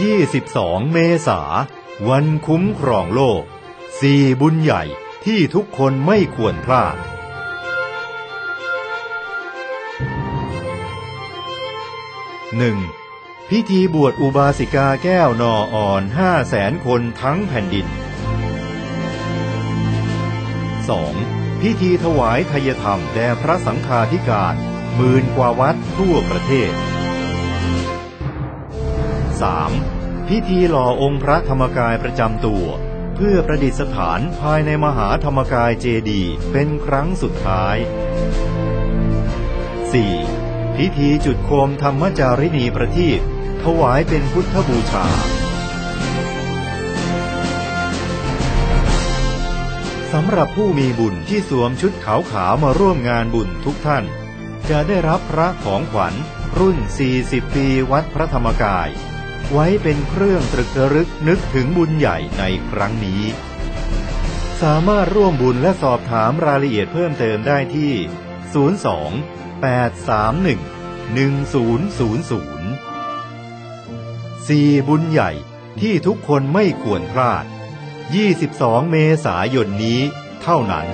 22 เมษา วันคุ้มครองโลก สี่บุญใหญ่ที่ทุกคนไม่ควรพลาด 1. พิธีบวชอุบาสิกาแก้วนออ่อนห้าแสนคนทั้งแผ่นดิน 2. พิธีถวายทยธรรมแด่พระสังฆาธิการหมื่นกว่าวัดทั่วประเทศ 3. พิธีหล่อองค์พระธรรมกายประจำตัว เพื่อประดิษฐานภายในมหาธรรมกายเจดีย์เป็นครั้งสุดท้าย 4. พิธีจุดโคมธรรมจาริณีประทีปถวายเป็นพุทธบูชา สำหรับผู้มีบุญที่สวมชุดขาวขาวมาร่วมงานบุญทุกท่าน จะได้รับพระของขวัญรุ่น 40 ปีวัดพระธรรมกาย ไว้เป็นเครื่องตรึกระลึกนึกถึงบุญใหญ่ในครั้งนี้ สามารถร่วมบุญและสอบถามรายละเอียดเพิ่มเติมได้ที่ 02 831 1000 4 บุญใหญ่ที่ทุกคนไม่ควรพลาด 22 เมษายนนี้เท่านั้น